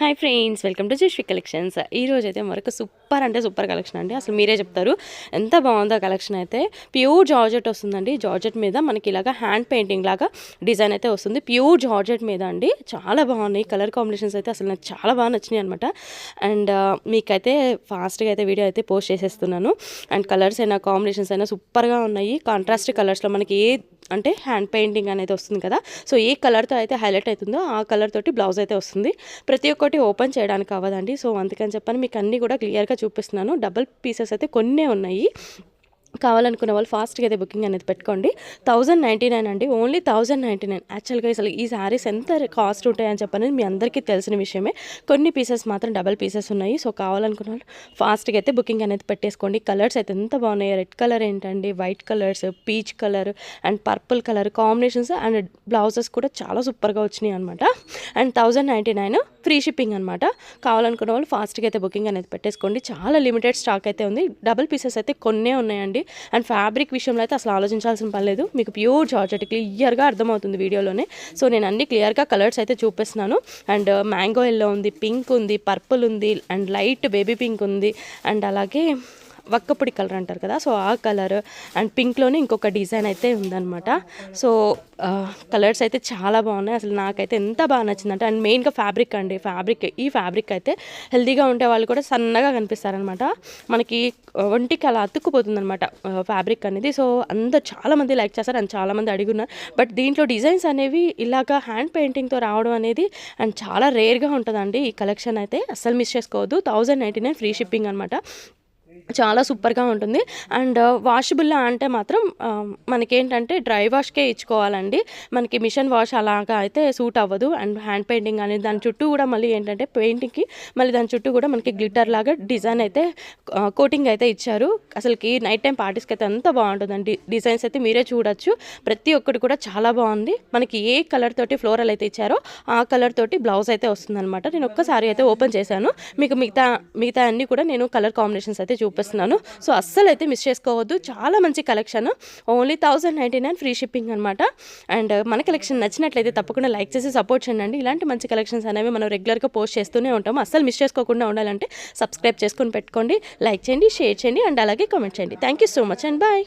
Hi friends welcome to Jashvi collections ఈరోజు అయితే మరొక సూపర్ అంటే సూపర్ కలెక్షన్ అండి. అసలు మీరే చెప్తారు. ఎంత బాగుందో కలెక్షన్ అయితే. ప్యూర్ జార్జెట్ వస్తుందండి. జార్జెట్ మీద మనకి ఇలాగా హ్యాండ్ పెయింటింగ్ లాగా డిజైన్ అయితే వస్తుంది. ప్యూర్ జార్జెట్ మీద అండి. చాలా బాగున్నాయి. కలర్ కాంబినేషన్స్ అయితే అసలు నాకు చాలా బాగా నచ్చినాయి అనమాట అండ్ uh, మీకైతే ఫాస్ట్గా అయితే వీడియో అయితే పోస్ట్ చేసేస్తున్నాను. అండ్ కలర్స్ అయినా కాంబినేషన్స్ అయినా సూపర్గా ఉన్నాయి. కాంట్రాస్ట్ కలర్స్లో మనకి ఏ అంటే హ్యాండ్ పెయింటింగ్ అనేది వస్తుంది కదా. సో ఏ కలర్తో అయితే హైలైట్ అవుతుందో ఆ కలర్ తోటి బ్లౌజ్ అయితే వస్తుంది. ప్రతి ఒక్కటి ఓపెన్ చేయడానికి అవ్వదండి. సో అందుకని చెప్పని మీకు అన్నీ కూడా క్లియర్గా చూపిస్తున్నాను. డబల్ పీసెస్ అయితే కొన్నే ఉన్నాయి. కావాలనుకున్న వాళ్ళు ఫాస్ట్గా అయితే బుకింగ్ అనేది పెట్టుకోండి. థౌజండ్ నైంటీ నైన్ అండి. Only thousand ninety nine. యాక్చువల్గా అసలు ఈ శారీస్ ఎంత కాస్ట్ ఉంటాయని చెప్పని మీ అందరికీ తెలిసిన విషయమే. కొన్ని పీసెస్ మాత్రం డబల్ పీసెస్ ఉన్నాయి. సో కావాలనుకున్న వాళ్ళు ఫాస్ట్గా అయితే బుకింగ్ అనేది పెట్టేసుకోండి. కలర్స్ అయితే ఎంత బాగున్నాయి. రెడ్ కలర్ ఏంటండి? White colours peach colour and purple colour combinations and blouses కూడా చాలా సూపర్గా వచ్చినాయి అనమాట and thousand ninety nine free shipping అనమాట కావాలనుకున్న వాళ్ళు ఫాస్ట్గా అయితే బుకింగ్ అనేది పెట్టేసుకోండి. చాలా లిమిటెడ్ స్టాక్ అయితే ఉంది. డబల్ పీసెస్ అయితే కొన్నే ఉన్నాయండి. అండ్ ఫ్యాబ్రిక్ విషయంలో అయితే అసలు ఆలోచించాల్సిన పని లేదు. మీకు ప్యూర్ జార్జెట్ క్లియర్గా అర్థమవుతుంది వీడియోలోనే. సో నేను అన్ని క్లియర్గా కలర్స్ అయితే చూపిస్తున్నాను. అండ్ మ్యాంగో ఎల్లో ఉంది పింక్ ఉంది పర్పుల్ ఉంది అండ్ లైట్ బేబీ పింక్ ఉంది. అండ్ అలాగే వక్కపొడి కలర్ అంటారు కదా సో ఆ కలర్ అండ్ పింక్లోనే ఇంకొక డిజైన్ అయితే ఉందన్నమాట. సో కలర్స్ అయితే చాలా బాగున్నాయి. అసలు నాకైతే ఎంత బాగా నచ్చిందంటే అండ్ మెయిన్గా ఫ్యాబ్రిక్ అండి. ఫ్యాబ్రిక్ ఈ ఫ్యాబ్రిక్ అయితే హెల్దీగా ఉండే వాళ్ళు కూడా సన్నగా కనిపిస్తారనమాట మనకి ఒంటికి అలా అతుక్కుపోతుందనమాట ఫ్యాబ్రిక్ అనేది. సో అందరు చాలామంది లైక్ చేస్తారు అండ్ చాలామంది అడిగున్నారు బట్ దీంట్లో డిజైన్స్ అనేవి ఇలాగా హ్యాండ్ పెయింటింగ్తో రావడం అనేది అండ్ చాలా రేర్గా ఉంటుందండి ఈ కలెక్షన్ అయితే. అస్సలు మిస్ చేసుకోవద్దు. Thousand ninety nine free shipping అనమాట చాలా సూపర్గా ఉంటుంది. అండ్ వాషబుల్లా అంటే మాత్రం మనకేంటంటే డ్రై వాష్కే ఇచ్చుకోవాలండి. మనకి మిషన్ వాష్ అలాగా అయితే సూట్ అవ్వదు. అండ్ హ్యాండ్ పెయింటింగ్ అనేది దాని చుట్టూ కూడా మళ్ళీ ఏంటంటే పెయింటింగ్కి మళ్ళీ దాని చుట్టూ కూడా మనకి గ్లిటర్ లాగా డిజైన్ అయితే కోటింగ్ అయితే ఇచ్చారు. అసలుకి నైట్ టైం పార్టీస్కి అయితే అంత బాగుంటుందండి. డిజైన్స్ అయితే మీరే చూడొచ్చు. ప్రతి ఒక్కటి కూడా చాలా బాగుంది. మనకి ఏ కలర్ తోటి ఫ్లోరల్ అయితే ఇచ్చారో ఆ కలర్ తోటి బ్లౌజ్ అయితే వస్తుందన్నమాట. నేను ఒక్కసారి అయితే ఓపెన్ చేశాను. మీకు మిగతా మిగతా అన్నీ కూడా నేను కలర్ కాంబినేషన్స్ అయితే చూపు చూపిస్తున్నాను సో అస్సలు అయితే మిస్ చేసుకోవద్దు. చాలా మంచి collection. Only thousand ninety nine free shipping అనమాట అండ్ మన కలెక్షన్ నచ్చినట్లయితే తప్పకుండా లైక్ చేసి సపోర్ట్ చేయండి. ఇలాంటి మంచి కలెక్షన్స్ అనేవి మనం రెగ్యులర్గా పోస్ట్ చేస్తూనే ఉంటాం. అస్సలు మిస్ చేసుకోకుండా ఉండాలంటే సబ్స్క్రైబ్ చేసుకొని పెట్టుకోండి. లైక్ చేయండి షేర్ చేయండి అండ్ అలాగే కామెంట్ చేయండి. Thank you so much and bye.